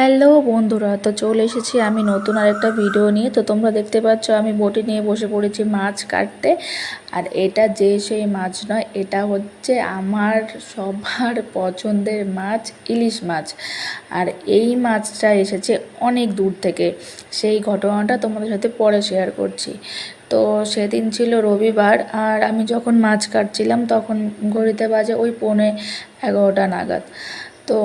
Hello বন্ধুরা, তো চলে এসেছি আমি নতুন আরেকটা ভিডিও নিয়ে। তো তোমরা দেখতে পাচ্ছ আমি বটি নিয়ে বসে পড়েছি মাছ কাটতে। আর এটা যে সেই মাছ নয়, এটা হচ্ছে আমার সবার পছন্দের মাছ, ইলিশ মাছ। আর এই মাছটা এসেছে অনেক দূর থেকে। সেই ঘটনাটা তোমাদের সাথে পরে শেয়ার করছি। তো সেদিন ছিল রবিবার, আর আমি যখন মাছ কাটছিলাম তখন ঘড়িতে বাজে ওই পৌনে এগারোটা নাগাদ। তো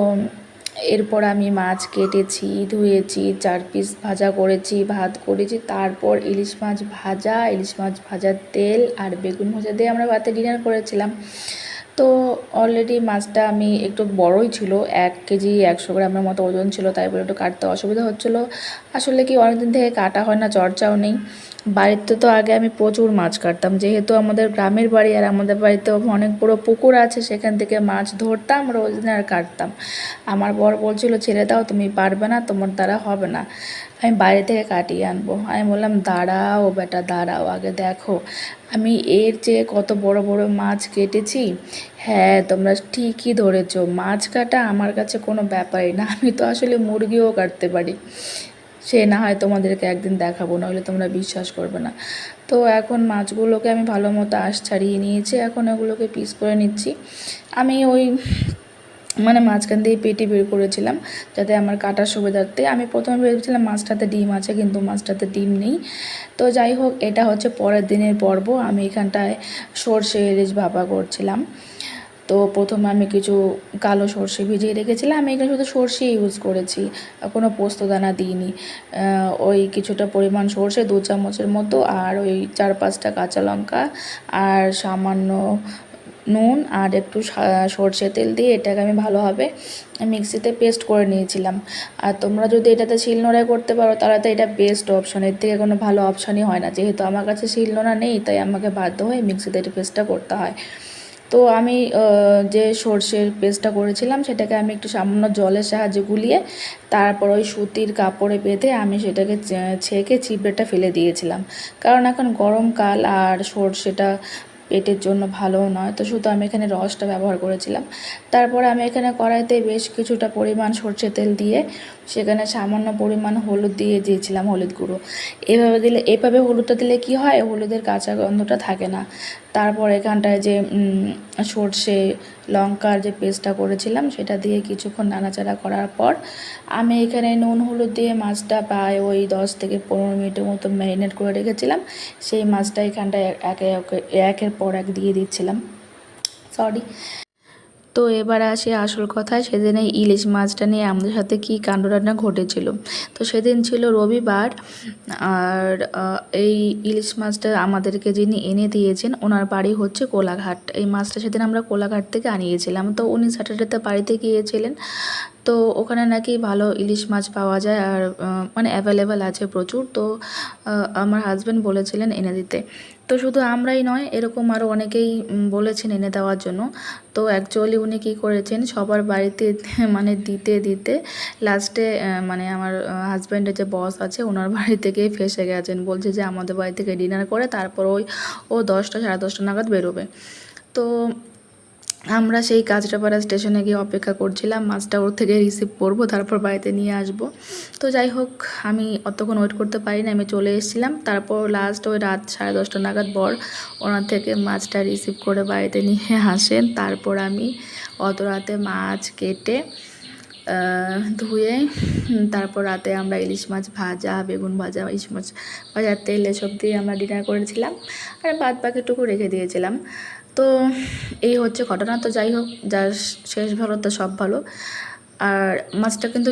এরপর আমি মাছ কেটেছি, ধুয়েছি, চার পিস ভাজা করেছি, ভাত করেছি, তারপর ইলিশ মাছ ভাজা, ইলিশ মাছ ভাজার তেল আর বেগুন ভাজা দিয়ে আমরা ভাতে ডিনার করেছিলাম। তো অলরেডি মাছটা আমি একটু বড়ই ছিল, এক কেজি একশো গ্রামের মতো ওজন ছিল, তাই বলে একটু কাটতে অসুবিধা হচ্ছিল। আসলে কি অনেকদিন থেকে কাটা হয় না, চর্চাও নেই। বাড়িতে তো আগে আমি প্রচুর মাছ কাটতাম। যেহেতু আমাদের গ্রামের বাড়ি আর আমাদের বাড়িতে অনেক বড় পুকুর আছে, সেখান থেকে মাছ ধরতাম, রোজ দিন আর কাটতাম। আমার বর বলছিল, ছেড়ে দাও, তুমি পারবে না, তোমার দ্বারা হবে না। আমি বাইরে থেকে কাটিয়ে আনব। আমি বললাম, দাঁড়াও বেটা, দাঁড়াও, আগে দেখো। আমি এর চেয়ে কত বড় বড় মাছ কেটেছি? হ্যাঁ তোমরা ঠিকই ধরেছো, মাছ কাটা আমার কাছে কোনো ব্যাপারই না। আমি তো আসলে মুরগিও কাটতে পারি। সে না হয় তোমাদেরকে একদিন দেখাবো, নইলে তোমরা বিশ্বাস করবে না। তো এখন মাছগুলোকে আমি ভালো মতো আঁশ ছাড়িয়ে নিয়েছি, এখন ওগুলোকে পিস করে নিচ্ছি। আমি ওই মানে মাঝখান দিয়ে পেটি বের করেছিলাম যাতে আমার কাটার সুবিধার্থে। আমি প্রথমে ভেবেছিলাম মাছটাতে ডিম আছে, কিন্তু মাছটাতে ডিম নেই। তো যাই হোক, এটা হচ্ছে পরের দিনের পর্ব। আমি এখানটায় সর্ষে ইলিশ ভাপা করছিলাম। তো প্রথমে আমি কিছু কালো সর্ষে ভিজিয়ে রেখেছিলাম। আমি এখানে শুধু সর্ষে ইউজ করেছি। কোনো পোস্তদানা দিইনি। ওই কিছুটা পরিমাণ সর্ষে, দু চামচের মতো, আর ওই চার পাঁচটা কাঁচা লঙ্কা, আর সামান্য নুন, আর একটু সর্ষে তেল দিয়ে এটাকে আমি ভালোভাবে মিক্সিতে পেস্ট করে নিয়েছিলাম। আর তোমরা যদি এটাতে শিলনোড়ায় করতে পারো, তাহলে তো এটা বেস্ট অপশন এর থেকে কোনো ভালো অপশানই হয় না। যেহেতু আমার কাছে শিলনোড়া নেই, তাই আমাকে বাধ্য হয়ে মিক্সিতে এটা পেস্টটা করতে হয়। তো আমি যে সর্ষের পেস্টটা করেছিলাম সেটাকে আমি একটু সামান্য জলের সাহায্যে গুলিয়ে তারপর ওই সুতির কাপড়ে বেঁধে আমি সেটাকে ছেঁকে চিপড়েটা ফেলে দিয়েছিলাম। কারণ এখন গরমকাল আর সর্ষেটা পেটের জন্য ভালোও নয়। তো শুধু আমি এখানে রসটা ব্যবহার করেছিলাম। তারপরে আমি এখানে কড়াইতে বেশ কিছুটা পরিমাণ সর্ষে তেল দিয়ে সেখানে সামান্য পরিমাণ হলুদ দিয়ে দিয়েছিলাম হলুদ গুঁড়ো। এভাবে দিলে, এভাবে হলুদটা দিলে কি হয়? হলুদের কাঁচা গন্ধটা থাকে না। তারপর এখানটায় যে সর্ষে, লঙ্কার যে পেস্টটা করেছিলাম সেটা দিয়ে কিছুক্ষণ নাড়াচাড়া করার পর আমি এখানে নুন, হলুদ দিয়ে মাছটা প্রায় ওই দশ থেকে পনেরো মিনিটের মতো ম্যারিনেট করে রেখেছিলাম। সেই মাছটা এখানটায় একে একের এক দিয়ে দিচ্ছিলাম। সরি তো এবার আসি আসল কথায়, সেদিন ইলিশ মাছটা নিয়ে আমাদের সাথে কী কাণ্ডরান্না ঘটেছিল। তো সেদিন ছিল রবিবার, আর এই ইলিশ মাছটা আমাদেরকে যিনি এনে দিয়েছেন, ওনার বাড়ি হচ্ছে কোলাঘাট। এই মাছটা সেদিন আমরা কোলাঘাট থেকে আনিয়েছিলাম। তো উনি স্যাটারডেতে বাড়িতে গিয়েছিলেন। তো ওখানে নাকি ভালো ইলিশ মাছ পাওয়া যায় আর মানে অ্যাভেলেবেল আছে প্রচুর। তো আমার হাজব্যান্ড বলেছিলেন এনে দিতে। তো শুধু আমরাই নয়, এরকম আরও অনেকেই বলেছেন এনে দেওয়ার জন্য। তো অ্যাকচুয়ালি উনি কী করেছেন, সবার বাড়িতে মানে দিতে দিতে লাস্টে মানে আমার হাজব্যান্ডের যে বস আছে, ওনার বাড়ি থেকেই ফেসে গেছেন। বলছে যে আমাদের বাড়ি থেকে ডিনার করে তারপর ওই, ও দশটা, সাড়ে দশটা নাগাদ বেরোবে। তো আমরা সেই কাজটাপাড়া স্টেশনে গিয়ে অপেক্ষা করছিলাম, মাছটা ওর থেকে রিসিভ করব, তারপর বাড়িতে নিয়ে আসব। তো যাই হোক, আমি অতক্ষণ ওয়েট করতে পারি না আমি চলে এসেছিলাম। তারপর লাস্ট ওই রাত সাড়ে দশটা নাগাদ বর ওনার থেকে মাছটা রিসিভ করে বাড়িতে নিয়ে আসেন। তারপর আমি অত রাতে মাছ কেটে ধুয়ে তারপর রাতে আমরা ইলিশ মাছ ভাজা, বেগুন ভাজা, ইলিশ মাছ ভাজার তেল এসব দিয়ে আমরা ডিনার করেছিলাম। আর বাদ বাকিটুকু রেখে দিয়েছিলাম। তো এই হচ্ছে ঘটনা। তো যাই হোক যার শেষ ভালো, তো সব ভালো। আর মাছটা কিন্তু